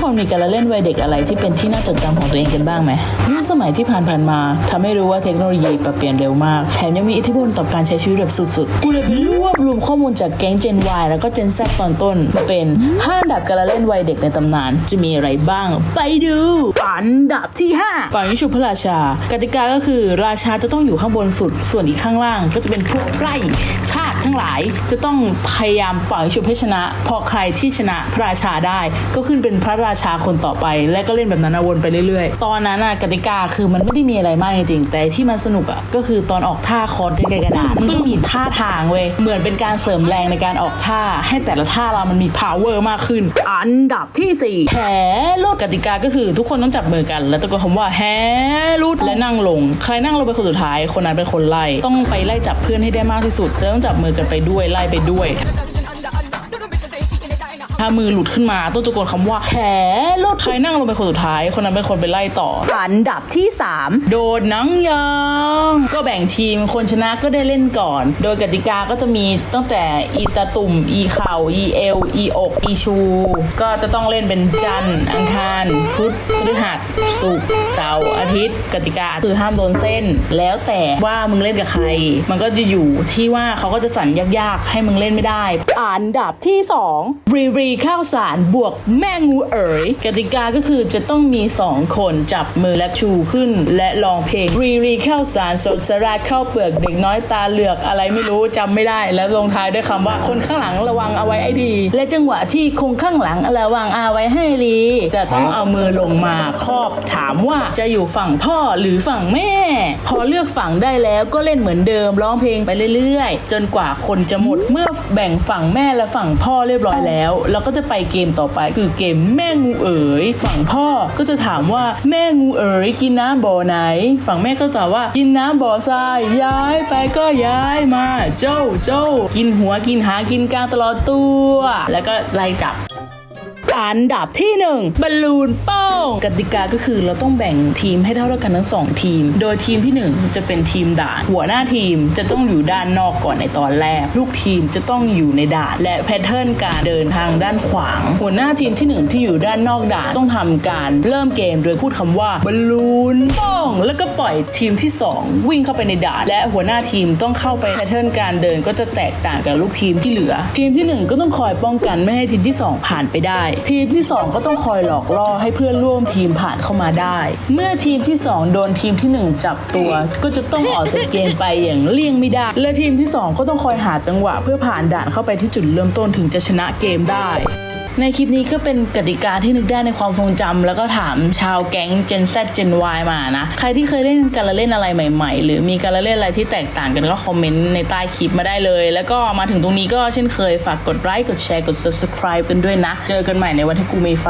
คนมีการเล่นวัยเด็กอะไรที่เป็นที่น่าจดจำของตัวเองกันบ้างไหมเมื่อสมัยที่ผ่านๆมาทำให้รู้ว่าเทคโนโลยีปรับเปลี่ยนเร็วมาก แถมยังมีอิทธิพลต่อการใช้ชีวิตแบบสุดๆ กูเลยไปรวบรวมข้อมูลจากแก๊ง Gen Y แล้วก็ Gen Z ตอนต้นมาเป็น5อันดับการเล่นวัยเด็กในตำนาน จะมีอะไรบ้าง ไปดูอันดับที่5ปังยิชุพระราชา กติกาก็คือราชาจะต้องอยู่ข้างบนสุด ส่วนอีกข้างล่างก็จะเป็นพวกไพร่ทา ทั้งหลายจะต้องพยายามเป่ายิชุบให้ชนะ พอใครที่ชนะพระราชาได้ ก็ขึ้นเป็นพระราชาคนต่อไป และก็เล่นแบบนั้นวนไปเรื่อยๆ ตอนนั้นกติกาคือมันไม่ได้มีอะไรมากจริงๆแต่ที่มันสนุกอะก็คือตอนออกท่าคอนใกล้กระดาษมันต้องมีท่าทางเว้ยเหมือนเป็นการเสริมแรงในการออกท่า ให้แต่ละท่าเรามันมี power มากขึ้น อันดับที่สี่แหลุดกติกาก็คือทุกคนต้องจับมือกัน แล้วตะโกนคำว่าแหลุดและนั่งลง ใครนั่งลงเป็นคนสุดท้ายคนนั้นเป็นคนไล่ต้องไปไล่จับเพื่อนให้ได้มากที่สุดแล้วต้องจับมือกันไปด้วยไล่ไปด้วย ถ้ามือหลุดขึ้นมาต้องตะโกนคำว่าแผลลดใครนั่งลงเป็นคนสุดท้าย คนนั้นเป็นคนไปไล่ต่อ อันดับที่ 3 โดดหนังยางก็แบ่งทีมคนชนะก็ได้เล่นก่อน โดยกติกาก็จะมีตั้งแต่อีตาตุ่ม อีเข่าอีเอวอีอกอีชู ก็จะต้องเล่นเป็นจันทร์อังคารพุธพฤหัสศุกร์เสาร์อาทิตย์ กติกาคือห้ามโดนเส้น แล้วแต่ว่ามึงเล่นกับใคร มันก็จะอยู่ที่ว่าเขาก็จะสั่นยากๆ ให้มึงเล่นไม่ได้ อันดับที่2รีรีข้าวสารบวกแม่งูเอ๋ยกติกาก็คือจะต้องมี 2 คนจับมือและชูขึ้น และร้องเพลงรีรีข้าวสารสดสราดข้าวเปลือกเด็กน้อยตาเหลือกอะไรไม่รู้จำไม่ได้ แล้วลงท้ายด้วยคำว่าคนข้างหลังระวังเอาไว้ไอ้ดี และจังหวะที่คงข้างหลังระวังเอาไว้ให้ดีจะต้องเอามือลงมาครอบถามว่าจะอยู่ฝั่งพ่อหรือฝั่งแม่ พอเลือกฝั่งได้แล้วก็เล่นเหมือนเดิมร้องเพลงไปเรื่อยๆ จนกว่าคนจะหมดเมื่อแบ่งฝั่งแม่และฝั่งพ่อเรียบร้อยแล้วเราก็จะไปเกมต่อไปคือเกมแม่งูเอ๋ย ฝั่งพ่อก็จะถามว่าแม่งูเอ๋ยกินน้ำบ่อไหน ฝั่งแม่ก็ตอบว่ากินน้ำบ่อทราย ย้ายไปก็ย้ายมา เจ้าเจ้ากินหัวกินหางกินกลางตลอดตัว แล้วก็ไล่จับ อันดับที่หนึ่งบอลลูนโป้งกติกาก็คือเราต้องแบ่งทีมให้เท่ากันทั้งสองทีม โดยทีมที่หนึ่งจะเป็นทีมด่าน หัวหน้าทีมจะต้องอยู่ด้านนอกก่อนในตอนแรก ลูกทีมจะต้องอยู่ในด่าน และแพทเทิร์นการเดินทางด้านขวาง หัวหน้าทีมที่หนึ่งที่อยู่ด้านนอกด่านต้องทำการเริ่มเกมโดยพูดคำว่าบอลลูนโป้งแล้วก็ปล่อยทีมที่สองวิ่งเข้าไปในด่าน และหัวหน้าทีมต้องเข้าไปแพทเทิร์นการเดินก็จะแตกต่างกับลูกทีมที่เหลือ ทีมที่หนึ่งก็ต้องคอยป้องกันไม่ให้ทีมที่สองผ่านไปได้ทีมที่ 2 ก็ต้องคอยหลอกล่อให้เพื่อนร่วมทีมผ่านเข้ามาได้ เมื่อทีมที่ 2 โดนทีมที่ 1 จับตัว ก็จะต้องออกจากเกมไปอย่างเลี่ยงไม่ได้ และทีมที่ 2 ก็ต้องคอยหาจังหวะ เพื่อผ่านด่านเข้าไปที่จุดเริ่มต้นถึงจะชนะเกมได้ ในคลิปนี้ก็เป็นกติกาที่นึกได้ในความทรงจำแล้วก็ถามชาวแก๊ง Gen Z Gen Y มานะ ใครที่เคยเล่นการละเล่นอะไรใหม่ ๆ หรือมีการละเล่นอะไรที่แตกต่างกันก็คอมเมนต์ในใต้คลิปมาได้เลย แล้วก็มาถึงตรงนี้ก็เช่นเคยฝากกดไลค์กดแชร์กด subscribe กันด้วยนะ เจอกันใหม่ในวันที่กูมีไฟ